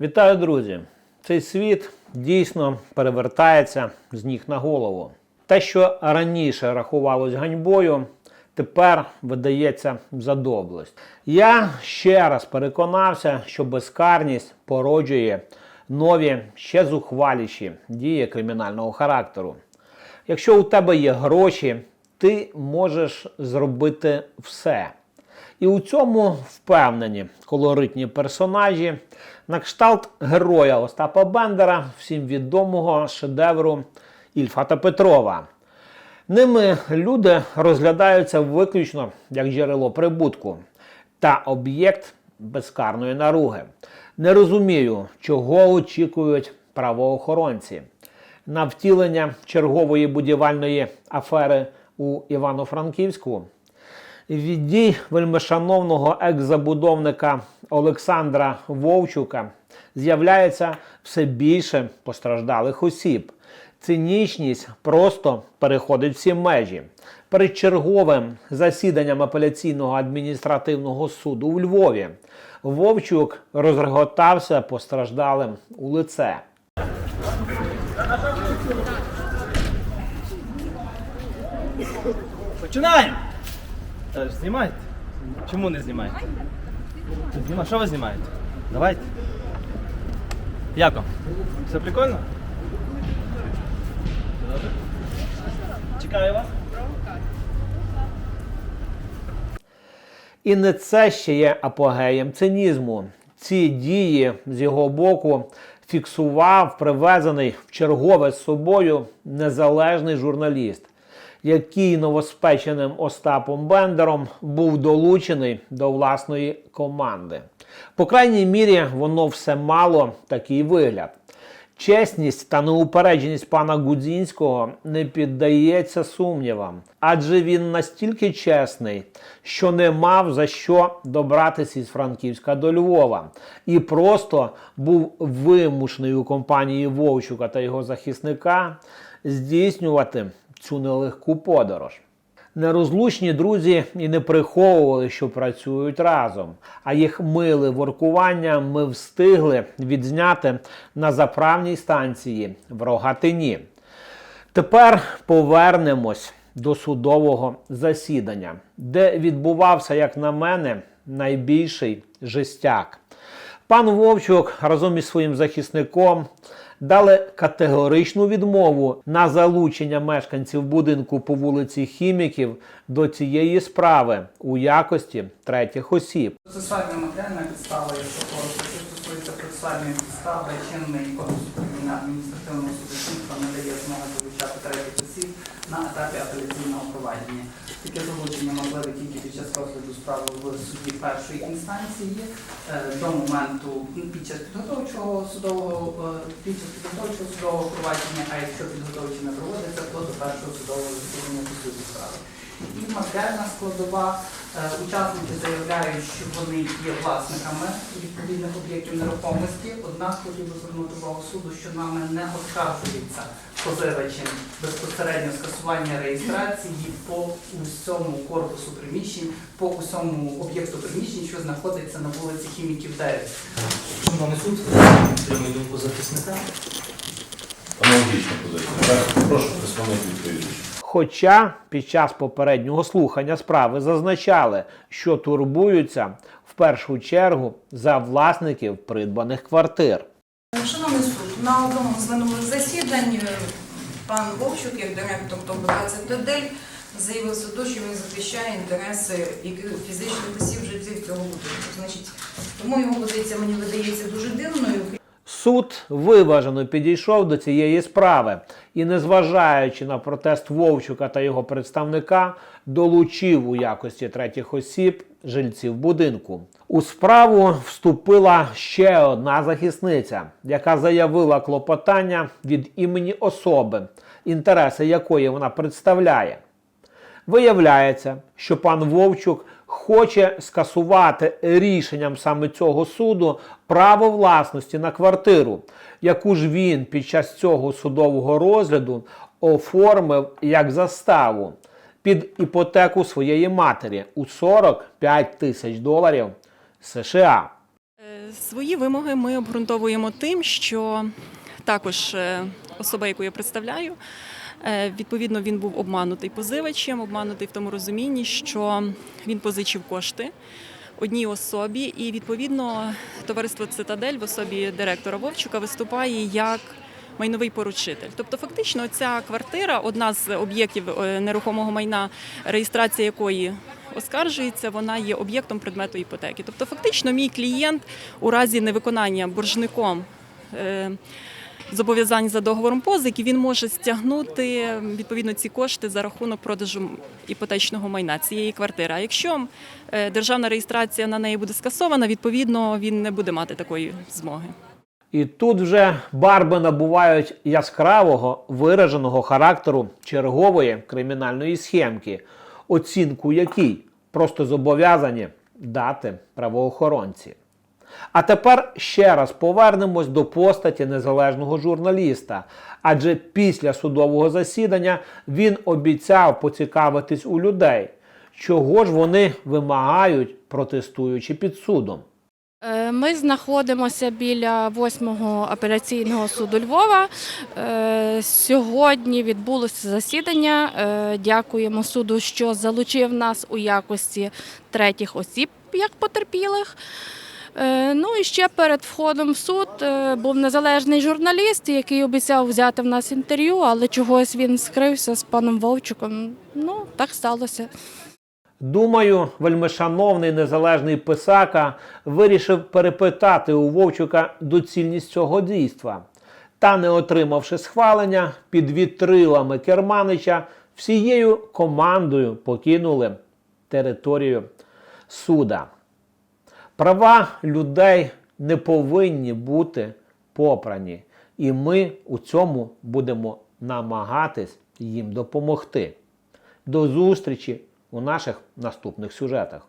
Вітаю, друзі! Цей світ дійсно перевертається з ніг на голову. Те, що раніше рахувалось ганьбою, тепер видається за доблесть. Я ще раз переконався, що безкарність породжує нові ще зухваліші дії кримінального характеру. Якщо у тебе є гроші, ти можеш зробити все. І у цьому впевнені колоритні персонажі на кшталт героя Остапа Бендера, всім відомого шедевру Ільфа та Петрова. Ними люди розглядаються виключно як джерело прибутку та об'єкт безкарної наруги. Не розумію, чого очікують правоохоронці. На втілення чергової будівельної афери у Івано-Франківську від дій вельмишановного екс-забудовника Олександра Вовчука з'являється все більше постраждалих осіб. Цинічність просто переходить всі межі. Перед черговим засіданням апеляційного адміністративного суду у Львові Вовчук розреготався постраждалим у лице. Починаємо! Е, Знімайте. Чому не знімаєте? Зніма... Що ви знімаєте? Давайте. Як вам? Все прикольно? Добре. Чекаю вас. І не це ще є апогеєм цинізму. Ці дії з його боку фіксував привезений в чергове з собою незалежний журналіст, який новоспеченим Остапом Бендером був долучений до власної команди. По крайній мірі, воно все мало такий вигляд. Чесність та неупередженість пана Гудзінського не піддається сумнівам, адже він настільки чесний, що не мав за що добратися із Франківська до Львова, і просто був вимушений у компанії Вовчука та його захисника здійснювати цю нелегку подорож. Нерозлучні друзі і не приховували, що працюють разом, а їх миле воркування ми встигли відзняти на заправній станції в Рогатині. Тепер повернемось до судового засідання, де відбувався, як на мене, найбільший жестяк. Пан Вовчук разом із своїм захисником дали категоричну відмову на залучення мешканців будинку по вулиці Хіміків до цієї справи у якості третіх осіб. Процесуальна матеріальна підстава, якщо коротко, що стосується процесуальної підстави, чинний кодекс адміністративного судочинства не дає змоги залучати третіх осіб на етапі апеляційного провадження. Таке залучення можливе тільки під час розгляду справи в суді першої інстанції е, до моменту ну, під час підготовчого судового е, під час підготовчого судового провадження, а якщо підготовче не проводиться, то до першого судового засідання по суді справи. І матеріальна складова. Е, Учасники заявляють, що вони є власниками відповідних об'єктів нерухомості, однак хотів би звернути увагу суду, що нами не оскаржується позивачем безпосередньо скасування реєстрації по усьому корпусу приміщень, по усьому об'єкту приміщень, що знаходиться на вулиці Хіміків 9. Шановний суд, підтримую думку захисника. Аналогічна позиція. Прошу представник відповідача. Хоча під час попереднього слухання справи зазначали, що турбуються в першу чергу за власників придбаних квартир. Шановний суд, на одному з минулих засідань пан Вовчук, як директор ТОП 20 «Тедель», заявив суду, що він захищає інтереси фізичних осіб життів цього будинку. Значить, тому його позиція мені видається дуже дивною. Суд виважено підійшов до цієї справи і, незважаючи на протест Вовчука та його представника, долучив у якості третіх осіб жильців будинку. У справу вступила ще одна захисниця, яка заявила клопотання від імені особи, інтереси якої вона представляє. Виявляється, що пан Вовчук хоче скасувати рішенням саме цього суду право власності на квартиру, яку ж він під час цього судового розгляду оформив як заставу під іпотеку своєї матері у 45 тисяч доларів США. Е, Свої вимоги ми обґрунтовуємо тим, що також е, особа, яку я представляю, відповідно, він був обманутий позивачем, обманутий в тому розумінні, що він позичив кошти одній особі, і відповідно товариство Цитадель в особі директора Вовчука виступає як. Майновий поручитель, тобто фактично ця квартира, одна з об'єктів е, нерухомого майна, реєстрація якої оскаржується, вона є об'єктом предмету іпотеки. Тобто, фактично, мій клієнт у разі невиконання боржником е, зобов'язань за договором позики, він може стягнути відповідно ці кошти за рахунок продажу іпотечного майна цієї квартири. А якщо е, державна реєстрація на неї буде скасована, відповідно він не буде мати такої змоги. І тут вже барби набувають яскравого вираженого характеру чергової кримінальної схемки, оцінку якій просто зобов'язані дати правоохоронці. А тепер ще раз повернемось до постаті незалежного журналіста, адже після судового засідання він обіцяв поцікавитись у людей, чого ж вони вимагають, протестуючи під судом. Е, Ми знаходимося біля 8-го апеляційного суду Львова. Е, Сьогодні відбулося засідання. Е, Дякуємо суду, що залучив нас у якості третіх осіб як потерпілих. Е, Ну і ще перед входом в суд е, був незалежний журналіст, який обіцяв взяти в нас інтерв'ю, але чогось він скрився з паном Вовчуком. Ну, так сталося. Думаю, вельмишановний незалежний писака вирішив перепитати у Вовчука доцільність цього дійства. Та, не отримавши схвалення, під вітрилами Керманича всією командою покинули територію суда. Права людей не повинні бути попрані, і ми у цьому будемо намагатись їм допомогти. До зустрічі у наших наступних сюжетах.